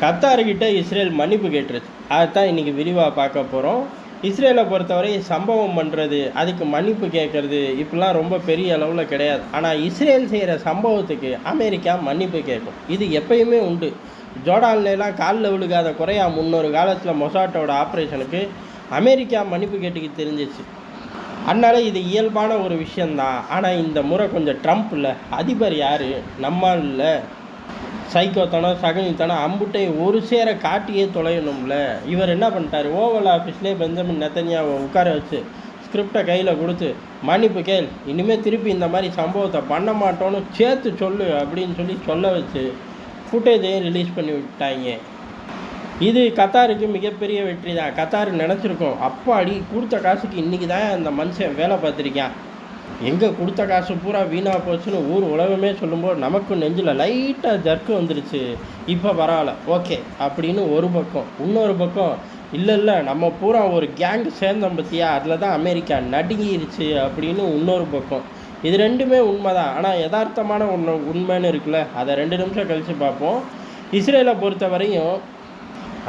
கத்தார்கிட்ட Israel மன்னிப்பு கேட்டுருச்சு. அதுதான் இன்றைக்கி விரிவாக பார்க்க போகிறோம் இஸ்ரேலை பொறுத்தவரை சம்பவம் பண்ணுறது அதுக்கு மன்னிப்பு கேட்குறது இப்படிலாம் ரொம்ப பெரிய அளவில் கிடையாது. ஆனால் இஸ்ரேல் செய்கிற சம்பவத்துக்கு அமெரிக்கா மன்னிப்பு கேட்கும். இது எப்பயுமே உண்டு. ஜோர்டான்லாம் காலில் விழுகாத குறையா முன்னொரு காலத்தில் மொசாட்டோட ஆப்ரேஷனுக்கு அமெரிக்கா மன்னிப்பு கேட்டுக்கு தெரிஞ்சிச்சு. அதனால இது இயல்பான ஒரு விஷயந்தான் ஆனால் இந்த முறை கொஞ்சம் ட்ரம்ப் இல்லை. அதிபர் யார்? நம்மால் இல்லை சைக்கோத்தனம் சகனித்தனம் அம்புட்டையும் ஒரு சேர காட்டியே தொலையணும்ல. இவர் என்ன பண்ணிட்டார்? ஓவல் ஆஃபீஸ்லேயே பெஞ்சமின் நெத்தனியாவை உட்கார வச்சு ஸ்கிரிப்டை கையில் கொடுத்து மன்னிப்பு கேள் இனிமேல் திருப்பி இந்த மாதிரி சம்பவத்தை பண்ண மாட்டோன்னு சேர்த்து சொல்லு அப்படின்னு சொல்லி சொல்ல வச்சு ஃபுட்டேஜையும் ரிலீஸ் பண்ணி விட்டாங்க. இது கத்தாருக்கு மிகப்பெரிய வெற்றி தான் கத்தார் நினச்சிருக்கோம். அப்பாடி கொடுத்த காசுக்கு இன்றைக்கி தான் அந்த மனுஷன் வேலை பார்த்துருக்கான். எங்கே கொடுத்த காசு பூரா வீணாக போச்சுன்னு ஊர் உலகமே சொல்லும்போது நமக்கு நெஞ்சில் லைட்டாக ஜர்க்கு வந்துருச்சு. இப்போ பரவாயில்ல. ஓகே. அப்படின்னு ஒரு பக்கம் இன்னொரு பக்கம் இல்லை இல்லை நம்ம பூரா ஒரு கேங்கு சேர்ந்தோம் பற்றியா அதில் தான் அமெரிக்கா நடுங்கிருச்சு அப்படின்னு இன்னொரு பக்கம். இது ரெண்டுமே உண்மை தான் ஆனால் யதார்த்தமான ஒன்று உண்மைன்னு இருக்குல்ல? அதை ரெண்டு நிமிஷம் கழித்து பார்ப்போம். இஸ்ரேலை பொறுத்த வரையும்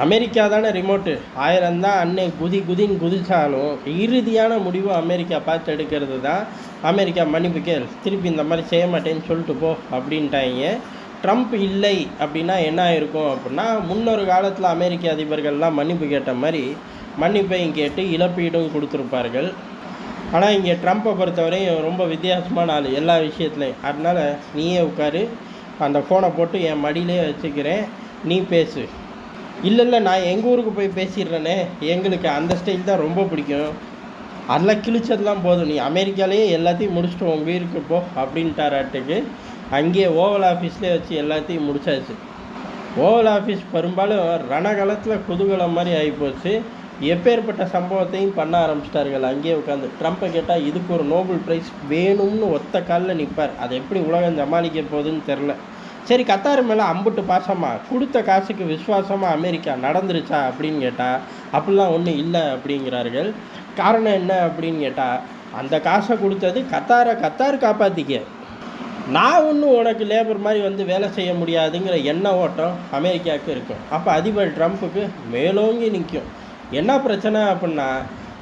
அமெரிக்கா தானே ரிமோட்டு ஆயிரம் தான் அன்னை குதி குதின்னு குதிச்சாலும் இறுதியான முடிவு அமெரிக்கா பார்த்து எடுக்கிறது தான். அமெரிக்கா மன்னிப்பு கேள் திருப்பி இந்த மாதிரி செய்ய மாட்டேன்னு சொல்லிட்டு போ அப்படின்ட்டாங்க. ட்ரம்ப் இல்லை அப்படின்னா என்ன ஆயிருக்கும் அப்படின்னா முன்னொரு காலத்தில் அமெரிக்க அதிபர்கள்லாம் மன்னிப்பு கேட்ட மாதிரி மன்னிப்பையும் கேட்டு இழப்பீடும் கொடுத்துருப்பார்கள். ஆனால் இங்கே ட்ரம்ப்பை பொறுத்தவரையும் ரொம்ப வித்தியாசமான ஆள் எல்லா விஷயத்துலையும். அதனால் நீயே உட்காரு அந்த ஃபோனை போட்டு என் மடியிலே வச்சுக்கிறேன் நீ பேசு. இல்லை இல்லை நான் எங்கள் ஊருக்கு போய் பேசிடுறேனே. எங்களுக்கு அந்த ஸ்டைல் தான் ரொம்ப பிடிக்கும். அதெல்லாம் கிழிச்சதுலாம் போதும். நீ அமெரிக்காலேயே எல்லாத்தையும் முடிச்சுட்டு உங்கள் வீருக்கு போ அப்படின்ட்டாராட்டுக்கு அங்கேயே ஓவல் ஆஃபீஸ்லேயே வச்சு எல்லாத்தையும் முடிச்சாச்சு. ஓவல் ஆஃபீஸ் பெரும்பாலும் ரணகலத்தில் குதூகலம் மாதிரி ஆகிப்போச்சு. எப்பேற்பட்ட சம்பவத்தையும் பண்ண ஆரம்பிச்சிட்டார்கள். அங்கேயே உட்காந்து ட்ரம்ப்பை கேட்டால் இதுக்கு ஒரு நோபல் ப்ரைஸ் வேணும்னு ஒத்த காலில் நிற்பார் அதை எப்படி உலகம் சமாளிக்க போகுதுன்னு தெரில சரி கத்தார் மேலே அம்புட்டு பாசமாக கொடுத்த காசுக்கு விசுவாசமாக அமெரிக்கா நடந்துருச்சா அப்படின்னு கேட்டால் அப்படிலாம் ஒன்றும் இல்லை அப்படிங்கிறார்கள். காரணம் என்ன அப்படின்னு கேட்டால் அந்த காசை கொடுத்தது கத்தாரை கத்தார் காப்பாற்றிக்க நான் ஒன்றும் உனக்கு லேபர் மாதிரி வந்து வேலை செய்ய முடியாதுங்கிற எண்ண ஓட்டம் அமெரிக்காவுக்கு இருக்கும். அப்போ அதிபர் ட்ரம்ப்புக்கு மேலோங்கி நிற்கும் என்ன பிரச்சனை அப்படின்னா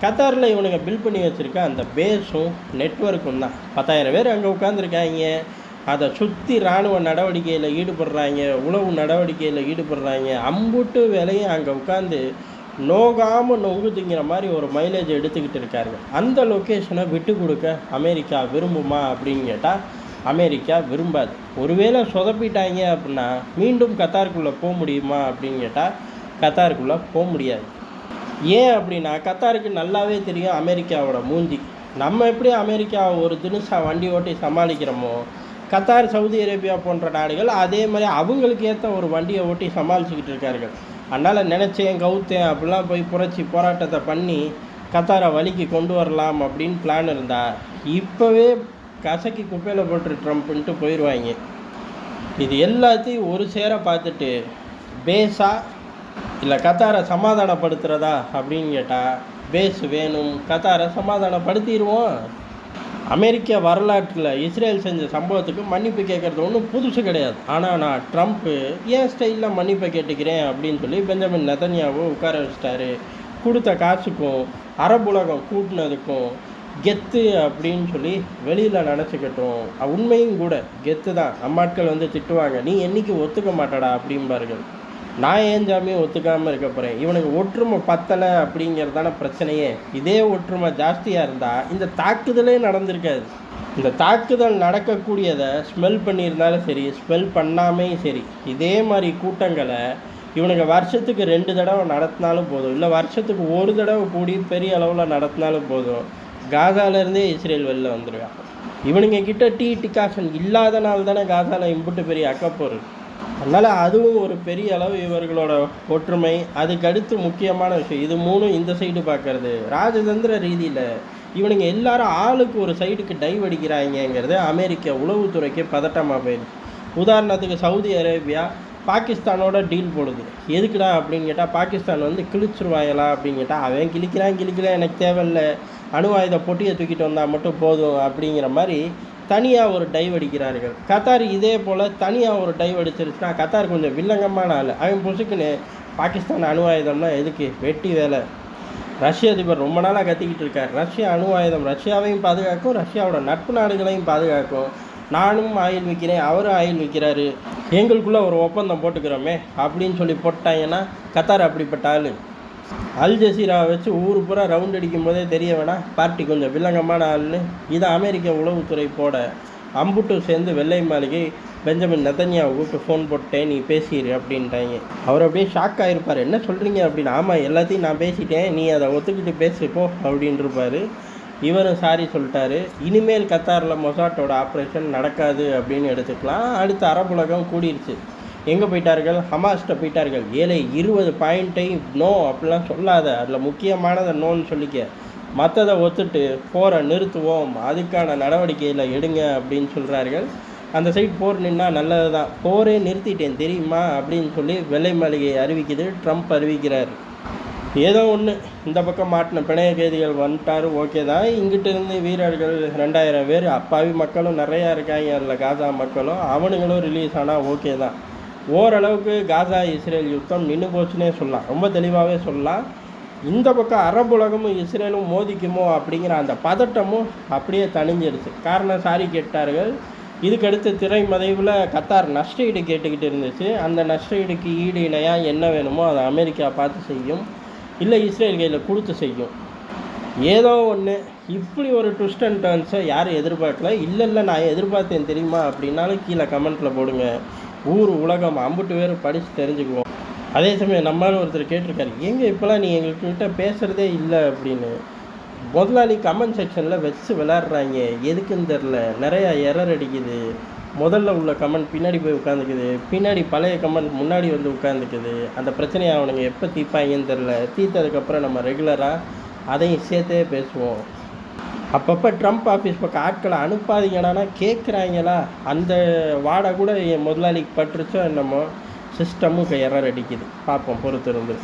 கத்தாரில் இவனுங்க பில் பண்ணி வச்சுருக்க அந்த பேஸும் நெட்ஒர்க்கும் தான். பத்தாயிரம் பேர் அங்கே உட்காந்துருக்காங்க அதை சுற்றி இராணுவ நடவடிக்கையில் ஈடுபடுறாங்க உளவு நடவடிக்கையில் ஈடுபடுறாங்க. அம்புட்டு வேலையும் அங்கே உட்காந்து நோகாமல் நோகுதுங்கிற மாதிரி ஒரு மைலேஜ் எடுத்துக்கிட்டு இருக்காருங்க. அந்த லொக்கேஷனை விட்டு கொடுக்க அமெரிக்கா விரும்புமா அப்படின்னு கேட்டால் அமெரிக்கா விரும்பாது. ஒருவேளை சொதப்பிட்டாங்க அப்படின்னா மீண்டும் கத்தாருக்குள்ளே போக முடியுமா அப்படின்னு கேட்டால் கத்தாருக்குள்ளே போக முடியாது. ஏன் அப்படின்னா கத்தாருக்கு நல்லாவே தெரியும் அமெரிக்காவோட மூஞ்சி. நம்ம எப்படி அமெரிக்கா ஒரு தினுசா வண்டி ஓட்டி சமாளிக்கிறோமோ கத்தார் சவுதி அரேபியா போன்ற நாடுகள் அதே மாதிரி அவங்களுக்கு ஏற்ற ஒரு வண்டியை ஓட்டி சமாளிச்சுக்கிட்டு இருக்கார்கள். அதனால் நினச்சேன் கவுத்தேன் அப்படிலாம் போய் புரட்சி போராட்டத்தை பண்ணி கத்தாரை வழிக்கு கொண்டு வரலாம் அப்படின்னு பிளான் இருந்தா இப்போவே கசக்கி குப்பையில் போட்டு ட்ரம்ப்ன்ட்டு போயிடுவாங்க இது எல்லாத்தையும் ஒரு சேர பார்த்துட்டு பேஸா இல்லை கத்தாரை சமாதானப்படுத்துகிறதா அப்படின்னு கேட்டால் பேஸ் வேணும் கத்தாரை சமாதானப்படுத்திடுவோம். அமெரிக்க வரலாற்றில் இஸ்ரேல் செஞ்ச சம்பவத்துக்கு மன்னிப்பு கேட்குறது ஒன்றும் புதுசு கிடையாது. ஆனால் நான் ட்ரம்ப்பு ஏன் ஸ்டைலில் மன்னிப்பை கேட்டுக்கிறேன் அப்படின்னு சொல்லி பெஞ்சமின் நெதன்யாவை உட்கார வச்சிட்டாரு. கொடுத்த காசுக்கும் அரபுலகம் கூட்டினதுக்கும் கெத்து அப்படின்னு சொல்லி வெளியில் நினச்சிக்கட்டும். உண்மையும் கூட கெத்து தான் அம்மாட்கள் வந்து திட்டுவாங்க. நீ என்றைக்கு ஒத்துக்க மாட்டடா அப்படிம்பார்கள். நான் ஏன் ஜாமியும் ஒத்துக்காமல் இருக்க போகிறேன் இவனுக்கு ஒற்றுமை பத்தலை அப்படிங்கிறதான பிரச்சனையே. இதே ஒற்றுமை ஜாஸ்தியாக இருந்தால் இந்த தாக்குதலே நடந்திருக்காது. இந்த தாக்குதல் நடக்கக்கூடியதை ஸ்மெல் பண்ணியிருந்தாலும் சரி ஸ்மெல் பண்ணாமையும் சரி இதே மாதிரி கூட்டங்களை இவனுங்க வருஷத்துக்கு ரெண்டு தடவை நடத்தினாலும் போதும். இல்லை வருஷத்துக்கு ஒரு தடவை கூடி பெரிய அளவில் நடத்தினாலும் போதும். காசாலேருந்தே இஸ்ரேல் வெளில வந்துடுவான் இவனுங்க கிட்ட டீ டிகாஷன் இல்லாதனால தானே காசாவில் இம்புட்டு பெரிய அக்கப்போர் அதனால் அதுவும் ஒரு பெரிய அளவு இவர்களோட ஒற்றுமை. அதுக்கடுத்து முக்கியமான விஷயம் இது மூணும் இந்த சைடு பார்க்கறது. ராஜதந்திர ரீதியில் இவனுங்க எல்லாரும் ஆளுக்கு ஒரு சைடுக்கு டைவ் அடிக்கிறாங்கங்கிறது அமெரிக்க உளவுத்துறைக்கு பதட்டமாக போயிடுச்சு. உதாரணத்துக்கு சவுதி அரேபியா பாகிஸ்தானோட டீல் போடுது. எதுக்குடா அப்படின்னு கேட்டால் பாகிஸ்தான் வந்து கிழிச்சிருவாயலா அப்படின்னு கேட்டால் அவன் கிழிக்கிறான் கிழிக்கிறான் எனக்கு தேவையில்ல. அணு ஆயுத பொட்டியை தூக்கிட்டு வந்தால் மட்டும் போதும் அப்படிங்கிற மாதிரி தனியாக ஒரு டைவ் அடிக்கிறார்கள். கத்தார் இதே போல் தனியாக ஒரு டைவ் அடிச்சிருச்சுன்னா கத்தார் கொஞ்சம் வில்லங்கமான ஆள். அவன் புசுக்குன்னு பாகிஸ்தான் அணு ஆயுதம்னா எதுக்கு? வெட்டி வேலை. ரஷ்ய அதிபர் ரொம்ப நாளாக கத்திக்கிட்டு இருக்கார். ரஷ்யா அணு ஆயுதம் ரஷ்யாவையும் பாதுகாக்கும் ரஷ்யாவோட நட்பு நாடுகளையும் பாதுகாக்கும். நானும் ஆயில் விற்கிறேன் அவரும் ஆயில் விற்கிறாரு எங்களுக்குள்ளே ஒரு ஒப்பந்தம் போட்டுக்கிறோமே அப்படின்னு சொல்லி போட்டாங்கன்னா கத்தார் அப்படிப்பட்ட ஆள். அல் ஜசீராவை வச்சு ஊர் பூரா ரவுண்ட் அடிக்கும் போதே தெரிய வேணாம். பார்ட்டி கொஞ்சம் வில்லங்கமான ஆள்னு. இதை அமெரிக்க உளவுத்துறை போட அம்புட்டு சேர்ந்து வெள்ளை மாளிகை பெஞ்சமின் நதன்யாவை கூப்பிட்டு ஃபோன் போட்டேன் நீ பேசிடு அப்படின்ட்டாங்க. அவர் அப்படியே ஷாக் ஆகிருப்பார் என்ன சொல்கிறீங்க அப்படின்னு. ஆமாம் எல்லாத்தையும் நான் பேசிட்டேன். நீ அதை ஒத்துக்கிட்டு பேசிப்போ அப்படின்ருப்பார். அப்படின்னு இருப்பார் இவரும் சாரி சொல்லிட்டாரு. இனிமேல் கத்தாரில் மொசாட்டோட ஆப்ரேஷன் நடக்காது அப்படின்னு எடுத்துக்கலாம். அடுத்து அரபுலகம் கூடிருச்சு. எங்கே போயிட்டார்கள்? ஹமாஸ்ட்டை போயிட்டார்கள். ஏழை இருபது பாயிண்ட்டை நோ அப்படிலாம் சொல்லாத அதில் முக்கியமானதை நோன்னு சொல்லிக்க. மற்றதை ஒத்துட்டு போரை நிறுத்துவோம் அதுக்கான நடவடிக்கையில் எடுங்க அப்படின்னு சொல்கிறார்கள் அந்த சைட் போர் நின்னா நல்லது தான் போரே நிறுத்திட்டேன் தெரியுமா? அப்படின்னு சொல்லி வெள்ளை மாளிகை அறிவிக்குது ட்ரம்ப் அறிவிக்கிறார். ஏதோ ஒன்று இந்த பக்கம் மாட்டின பிணைய கைதிகள் வந்துட்டார் ஓகே தான். இங்கிட்டிருந்து வீரர்கள் ரெண்டாயிரம் பேர் அப்பாவி மக்களும் நிறையா இருக்காங்க அதில் காசா மக்களும். அவனுங்களும் ரிலீஸ் ஆனால் ஓகே தான். ஓரளவுக்கு காசா இஸ்ரேல் யுத்தம் நின்று போச்சுன்னே சொல்லலாம். ரொம்ப தெளிவாகவே சொல்லலாம். இந்த பக்கம் அரபு உலகமும் இஸ்ரேலும் மோதிக்குமோ அப்படிங்கிற அந்த பதட்டமும் அப்படியே தணிஞ்சிருச்சு. காரணம் சாரி கேட்டார்கள். இதுக்கடுத்து திரைமதைவில் கத்தார் நஷ்ட ஈடு கேட்டுக்கிட்டு இருந்துச்சு. அந்த நஷ்ட ஈடுக்கு ஈடு இணையாக என்ன வேணுமோ அதை அமெரிக்கா பார்த்து செய்யும். இல்லை இஸ்ரேல் கையில் கொடுத்து செய்யும். ஏதோ ஒன்று இப்படி ஒரு ட்விஸ்ட் அண்ட் டர்ன்ஸை யாரும் எதிர்பார்க்கல. இல்லை இல்லை நான் எதிர்பார்த்தேன் தெரியுமா அப்படின்னாலும் கீழே கமெண்ட்டில் போடுங்க. ஊர் உலகம் அம்புட்டு பேரும் படித்து தெரிஞ்சுக்குவோம். அதே சமயம் நம்மளால ஒருத்தர் கேட்டிருக்காரு எங்கே இப்போலாம் நீ எங்கள்கிட்ட பேசுகிறதே இல்லை அப்படின்னு. முதலாளி கமெண்ட் செக்ஷனில் வச்சு விளாட்றாங்க எதுக்குன்னு தெரில நிறையா எரர் அடிக்குது. முதல்ல உள்ள கமெண்ட் பின்னாடி போய் உட்காந்துக்குது பின்னாடி பழைய கமெண்ட் முன்னாடி வந்து உட்காந்துக்குது அந்த பிரச்சனையை அவனுங்க எப்போ தீர்ப்பாங்கன்னு தெரில தீர்த்ததுக்கப்புறம் நம்ம ரெகுலராக அதையும் சேர்த்தே பேசுவோம். அப்பப்போ ட்ரம்ப் ஆஃபீஸ் பக்கம் ஆட்களை அனுப்பாதீங்கடானா கேட்குறாங்களா அந்த வாடை கூட என் முதலாளிக்கு பட்டுருச்சோ என்னமோ சிஸ்டமும் எரர் அடிக்குது. பார்ப்போம் பொறுத்திருந்து.